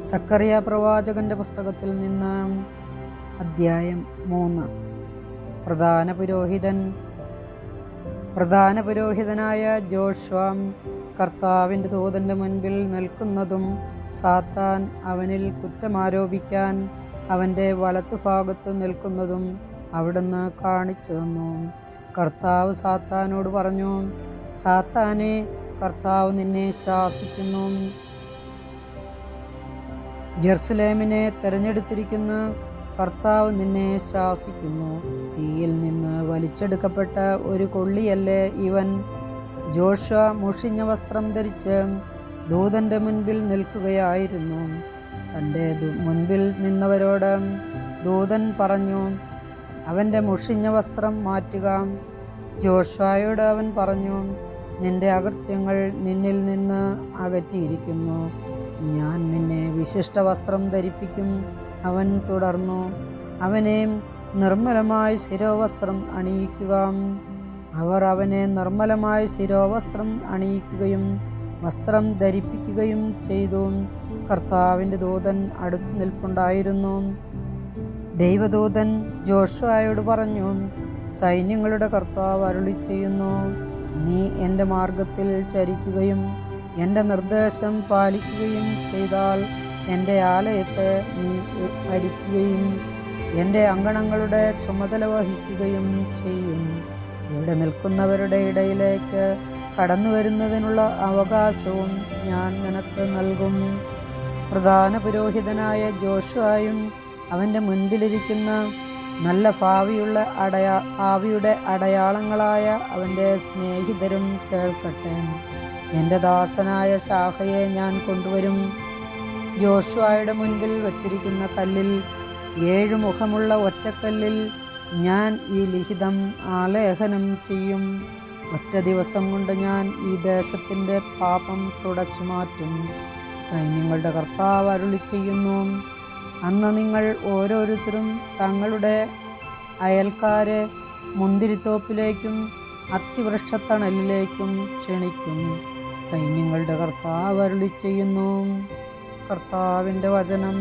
സക്കറിയ പ്രവാചകന്റെ പുസ്തകത്തിൽ നിന്ന് അദ്ധ്യായം മൂന്ന്. പ്രധാന പുരോഹിതൻ പ്രധാന പുരോഹിതനായ ജോഷ്വാം കർത്താവിന്റെ ദൂതന്റെ മുൻപിൽ നിൽക്കുന്നതും സാത്താൻ അവനിൽ കുറ്റമാരോപിക്കാൻ അവന്റെ വലത്തുഭാഗത്ത് നിൽക്കുന്നതും അവിടുന്ന് കാണിച്ചു തന്നു. കർത്താവ് സാത്താനോട് പറഞ്ഞു സാത്താനെ കർത്താവ് നിന്നെ ശാസിക്കുന്നു. ജെറുസലേമിനെ തെരഞ്ഞെടുത്തിരിക്കുന്ന കർത്താവ് നിന്നെ ശാസിക്കുന്നു. തീയിൽ നിന്ന് വലിച്ചെടുക്കപ്പെട്ട ഒരു കൊള്ളിയല്ലേ ഇവൻ? ജോഷ മുഷിഞ്ഞ വസ്ത്രം ധരിച്ച് ദൂതന്റെ മുൻപിൽ നിൽക്കുകയായിരുന്നു. തന്റെ മുൻപിൽ നിന്നവരോട് ദൂതൻ പറഞ്ഞു അവന്റെ മുഷിഞ്ഞ വസ്ത്രം മാറ്റുക. ജോഷായോട് അവൻ പറഞ്ഞു നിന്റെ അകൃത്യങ്ങൾ നിന്നിൽ നിന്ന് അകറ്റിയിരിക്കുന്നു. ഞാൻ നിന്നെ വിശിഷ്ട വസ്ത്രം ധരിപ്പിക്കും. അവൻ തുടർന്നു അവനെ നിർമ്മലമായ ശിരോവസ്ത്രം അണിയിക്കുക. അവർ അവനെ നിർമ്മലമായ ശിരോവസ്ത്രം അണിയിക്കുകയും വസ്ത്രം ധരിപ്പിക്കുകയും ചെയ്തു. കർത്താവിന്റെ ദൂതൻ അടുത്തു നിൽപ്പുണ്ടായിരുന്നു. ദൈവദൂതൻ ജോഷുവായോട് പറഞ്ഞു സൈന്യങ്ങളുടെ കർത്താവ് അരുളി ചെയ്യുന്നു നീ എന്റെ മാർഗത്തിൽ ചരിക്കുകയും എന്റെ നിർദ്ദേശം പാലിക്കുകയും ചെയ്താൽ എന്റെ ആലയത്തെ നീ ഭരിക്കുകയും എന്റെ അങ്കണങ്ങളുടെ ചുമതല വഹിക്കുകയും ചെയ്യും. ഇവിടെ നിൽക്കുന്നവരുടെ ഇടയിലേക്ക് കടന്നു വരുന്നതിനുള്ള അവകാശവും ഞാൻ നിനക്ക് നൽകും. പ്രധാന പുരോഹിതനായ ജോഷുവായും അവന്റെ മുൻപിലിരിക്കുന്ന നല്ല ഭാവിയുള്ള അടയാ ഭാവിയുടെ അടയാളങ്ങളായ അവന്റെ സ്നേഹിതരും കേൾക്കട്ടെ. എന്റെ ദാസനായ ശാഖയെ ഞാൻ കൊണ്ടുവരും. ജോഷുവായുടെ മുൻപിൽ വച്ചിരിക്കുന്ന കല്ലിൽ ഏഴു മുഖമുള്ള ഒറ്റക്കല്ലിൽ ഞാൻ ഈ ലിഖിതം ആലേഖനം ചെയ്യും. ഒറ്റ ദിവസം കൊണ്ട് ഞാൻ ഈ ദേശത്തിന്റെ പാപം തുടച്ചു മാറ്റും. സൈന്യങ്ങളുടെ കർത്താവ് അരുളി ചെയ്യുന്നു. അന്ന് നിങ്ങൾ ഓരോരുത്തരും തങ്ങളുടെ അയൽക്കാരെ മുന്തിരിത്തോപ്പിലേക്കും അത്തിവൃക്ഷത്തണലിലേക്കും ക്ഷണിക്കും. സൈന്യങ്ങളുടെ കർത്താവ് അരുളി ചെയ്യുന്നു. കർത്താവിന്റെ വചനം